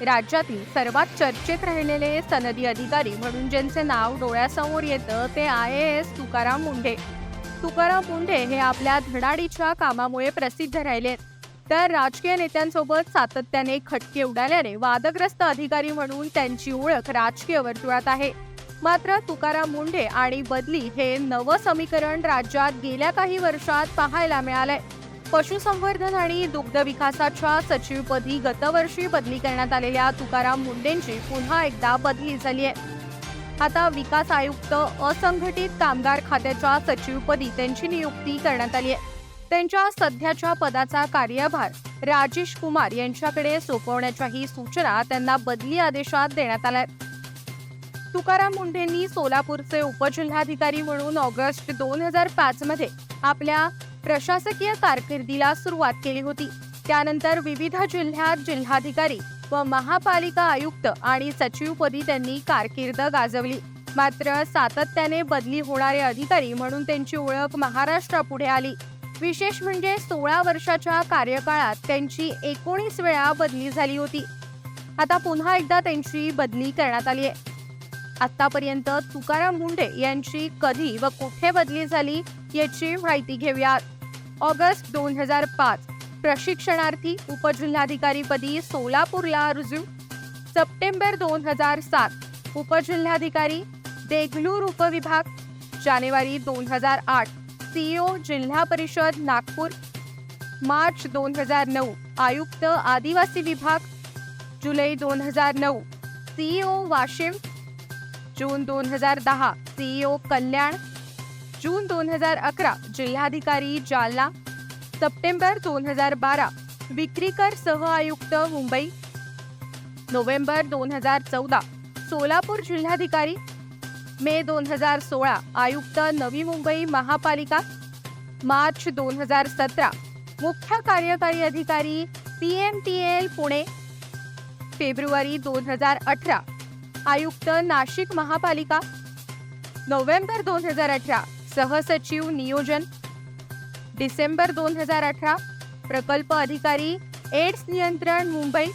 राज्यातील सर्वात चर्चेत राहिलेले सनदी अधिकारी म्हणून ज्यांचे नाव डोळ्यासमोर येतं ते I A S Tukaram Mundhe. Tukaram Mundhe हे आपल्या धडाडीच्या कामामुळे प्रसिद्ध राहिले. तर राजकीय नेत्यांसोबत सातत्याने खटके उडाल्याने वादग्रस्त अधिकारी म्हणून त्यांची ओळख राजकीय वर्तुळात आहे. मात्र तुकाराम मुंढे आणि बदली हे नवं समीकरण राज्यात गेल्या काही वर्षात पाहायला मिळालंय. पशुसंवर्धन आणि दुग्ध विकासाच्या सचिवपदी गतवर्षी बदली करण्यात आलेल्या तुकाराम मुंडेंची पुन्हा एकदा बदली झाली आहे. आता विकास आयुक्त असंघटित कामगार खात्याच्या सचिवपदी त्यांची नियुक्ती करण्यात आली आहे. त्यांच्या सध्याच्या पदाचा कार्यभार राजेश कुमार यांच्याकडे सोपवण्याच्याही सूचना त्यांना बदली आदेशात देण्यात आल्या तुकाराम मुंढेंनी सोलापूरचे उपजिल्हाधिकारी म्हणून ऑगस्ट दोन हजार पाच मध्ये आपल्या प्रशासकीय कारकिर्दीला सुरुवात केली होती. त्यानंतर विविध जिल्ह्यात जिल्हाधिकारी व महापालिका आयुक्त आणि सचिवपदी त्यांनी कारकीर्द गाजवली. मात्र सातत्याने बदली होणारे अधिकारी म्हणून त्यांची ओळख महाराष्ट्रापुढे आली. विशेष म्हणजे सोळा वर्षाच्या कार्यकाळात त्यांची एकोणीस वेळा बदली झाली होती. आता पुन्हा एकदा त्यांची बदली करण्यात आली आहे. आतापर्यंत तुकाराम मुंडे यांची कधी व कुठे बदली झाली? याची माहिती घेऊयात. ऑगस्ट दोन हजार पाच प्रशिक्षणार्थी उपजिल्हाधिकारीपदी सोलापूरला रुजू. सप्टेंबर दोन हजार सात उपजिल्हाधिकारी देगलूर उपविभाग. जानेवारी दोन हजार आठ सीईओ जिल्हा परिषद नागपूर. मार्च दोन हजार नऊ आयुक्त आदिवासी विभाग. जुलै दोन हजार नऊ सीईओ वाशिम. जून दोन हजार दहा सीईओ कल्याण. जून दोन हजार अकरा जिल्हाधिकारी जालना सप्टेंबर दोन हजार बारा विक्रीकर सह आयुक्त मुंबई नोव्हेंबर दोन हजार चौदा सोलापूर जिल्हाधिकारी मे दोन हजार सोळा आयुक्त नवी मुंबई महापालिका मार्च दोन हजार सतरा मुख्य कार्यकारी अधिकारी P M T L Pune February दोन हजार अठरा आयुक्त नाशिक महापालिका नोव्हेंबर दोन हजार अठरा सहसचिव नियोजन. डिसेंबर दोन हजार अठरा प्रकल्प अधिकारी एड्स नियंत्रण मुंबई.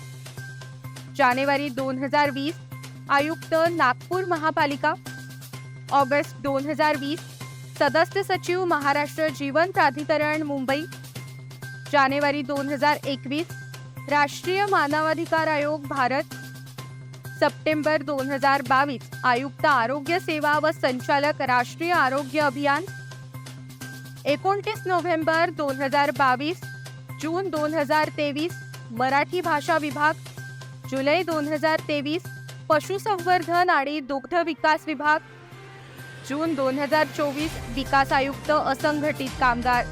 जानेवारी दोन हजार वीस आयुक्त नागपूर महापालिका. ऑगस्ट दोन हजार वीस सदस्य सचिव महाराष्ट्र जीवन प्राधिकरण मुंबई. जानेवारी दोन हजार एकवीस राष्ट्रीय मानवाधिकार आयोग भारत. सप्टेंबर दोन हजार बावीस. आयुक्त आरोग्य सेवा व संचालक राष्ट्रीय आरोग्य अभियान. एकोणतीस नोव्हेंबर दोन हजार बावीस जून दोन हजार तेवीस मराठी भाषा विभाग. जुलै दोन हजार तेवीस पशुसंवर्धन आणि दुग्ध विकास विभाग. जून दोन हजार चोवीस विकास आयुक्त असंघटित कामगार.